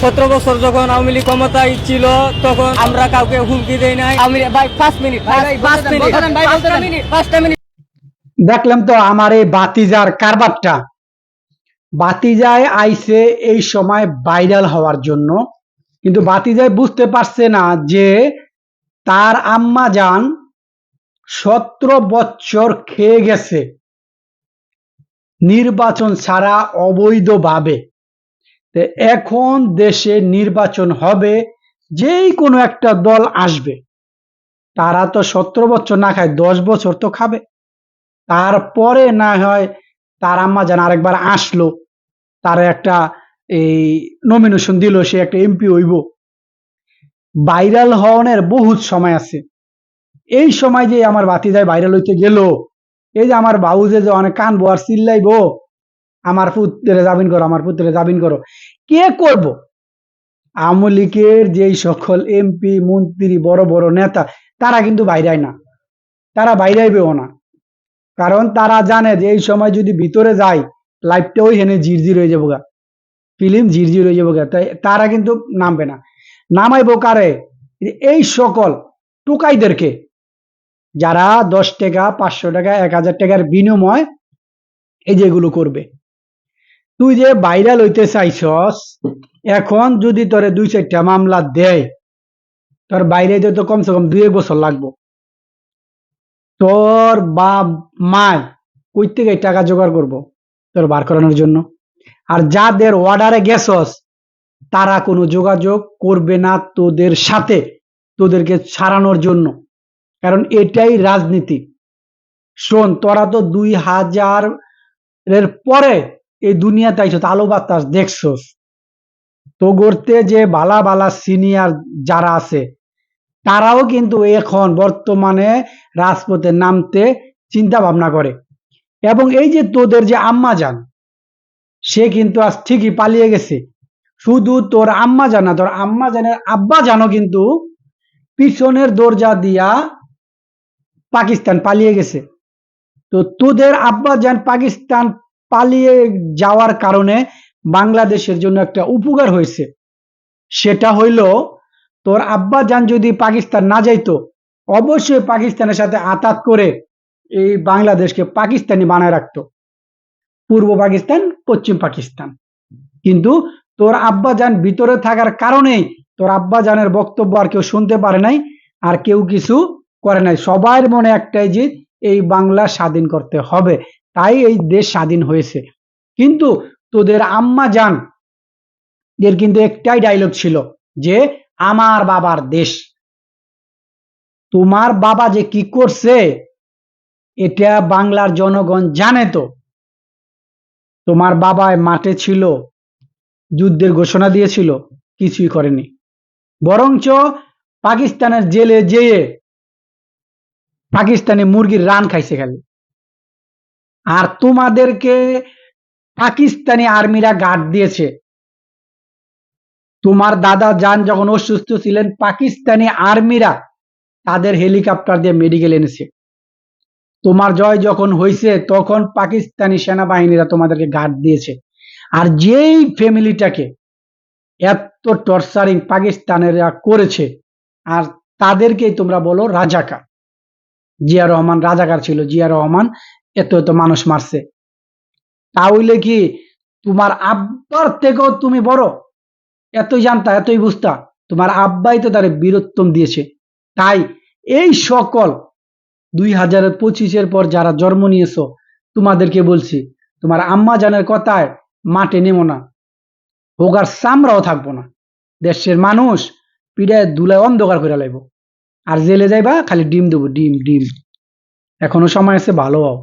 সতেরো বছর যখন আওয়ামী লীগ ক্ষমতায় ছিল তখন আমরা কাউকে হুমকি দেই নাই। ভাই পাঁচ মিনিট মিনিট মিনিট পাঁচটা মিনিট দেখলাম তো আমার এই বাতিজার কারবারটা। বাতিজায় আইছে এই সময় ভাইরাল হওয়ার জন্য। কিন্তু বাতিজায় বুঝতে পারছে না যে তার আম্মা যান সতেরো বছর খেয়ে গেছে। নির্বাচন ছাড়া অবৈধভাবে। এখন দেশে নির্বাচন হবে, যেই কোনো একটা দল আসবে। তারা তো সতেরো বছর না খায়, দশ বছর তো খাবে। তারপরে না হয় তার আম্মা যেন আরেকবার আসলো, তার একটা এই নমিনেশন দিল, সে একটা এমপি হইব। ভাইরাল হওয়ার বহুত সময় আছে। এই সময় যে আমার বাতিদায় ভাইরাল হইতে গেল এই যে আমার বাবু যে অনেক কানবো আর চিল্লাইবো, আমার পুত্রে জামিন করো, আমার পুত্রে জামিন করো, কে করব? আওয়ামী লীগের যেই সকল এমপি, মন্ত্রী, বড় বড় নেতা, তারা কিন্তু বাইরায় না। তারা বাইরাইবেও না। কারণ তারা জানে যে এই সময় যদি ভিতরে যায় লাইফটা ওইখানে জিরজির হয়ে যাব গা। ফিল্ম জিরজির হয়ে যাব গা। তাই তারা কিন্তু নামবে না। নামাইবো কারে? এই সকল টুকাইদেরকে। যারা দশ টাকা, পাঁচশো টাকা, এক হাজার টাকার বিনিময় এই যেগুলো করবে। তুই যে ভাইরাল হইতে চাইছস, এখন যদি তোরে দুই চারটা মামলা দেয়, তোর বাইরে তো কমসে কম দুই বছর লাগবো। তোর বাপ মা কই থেকে টাকা জোগাড় করব তোর বার করানোর জন্য। আর যাদের অর্ডারে গেছস, তারা কোনো যোগাযোগ করবে না তোদের সাথে, তোদেরকে ছাড়ানোর জন্য। কারণ এটাই রাজনীতি। শোন, তোরা তো দুই হাজার এর পরে এই দুনিয়াতে আইসস আলো বাতাস দেখছস। তো গড়তে যে বালা বালা সিনিয়র যারা আছে, তারাও কিন্তু এখন বর্তমানে রাজপথে নামতে চিন্তা ভাবনা করে। এবং এই যে তোদের যে আম্মা যান, সে কিন্তু আজ ঠিকই পালিয়ে গেছে। শুধু তোর আম্মা জানা তোর আম্মা জানের আব্বা জানো কিন্তু পিছনের দরজা দিয়া পাকিস্তান পালিয়ে গেছে। তো তোদের আব্বা যান পাকিস্তান পালিয়ে যাওয়ার কারণে বাংলাদেশের জন্য একটা উপকার হয়েছে। সেটা হইল, তোর আব্বা যান যদি পাকিস্তান না যাইতো, অবশ্যই পাকিস্তানের সাথে আতাত করে এই বাংলাদেশকে পাকিস্তানি বানায় রাখতো। পূর্ব পাকিস্তান, পশ্চিম পাকিস্তান। কিন্তু তোর আব্বা যান ভিতরে থাকার কারণেই তোর আব্বা জানের বক্তব্য আর কেউ শুনতে পারে নাই, আর কেউ কিছু করে নাই। সবার মনে একটাই যে এই বাংলা স্বাধীন করতে হবে। তাই এই দেশ স্বাধীন হয়েছে। কিন্তু তোদের আম্মা যান এর কিন্তু একটাই ডায়লগ ছিল যে আমার বাবার দেশ। তোমার বাবা যে কি করছে, এটা বাংলার জনগণ জানে তো। তোমার বাবায় মাঠে ছিল, যুদ্ধের ঘোষণা দিয়েছিল, কিছুই করেনি। বরঞ্চ পাকিস্তানের জেলে যেয়ে পাকিস্তানি মুরগির রান খাইছে খালি। আর তোমাদেরকে পাকিস্তানি আর্মিরা গার্ড দিয়েছে। তোমার দাদা যান যখন অসুস্থ ছিলেন, পাকিস্তানি আর্মিরা তাদের হেলিকপ্টার দিয়ে মেডিকেল এনেছে। তোমার জয় যখন হয়েছে তখন পাকিস্তানি সেনাবাহিনীরা তোমাদেরকে গার্ড দিয়েছে। আর যেই ফ্যামিলিটাকে এত টর্চারিং পাকিস্তানেরা করেছে, আর তাদেরকেই তোমরা বলো রাজাকার। জিয়া রহমান রাজাকার ছিল, জিয়া রহমান, এত এত মানুষ মারছে। তাহলে কি তোমার আব্বার থেকেও তুমি বড়? এতই জানতা, এতই বুঝতা। তোমার আব্বাই তো তার বীরত্তম দিয়েছে। তাই এই সকল দুই হাজার পঁচিশের পর যারা জন্ম নিয়েছো, তোমাদেরকে বলছি, তোমার আম্মা জানের কথায় মাঠে নেমো না। হোগার চামড়াও থাকব না। দেশের মানুষ পিড়ায় দুলায় অন্ধকার করে লাইব। আর জেলে যাইবা খালি ডিম দেবো ডিম ডিম। এখনও সময় আছে ভালো হও।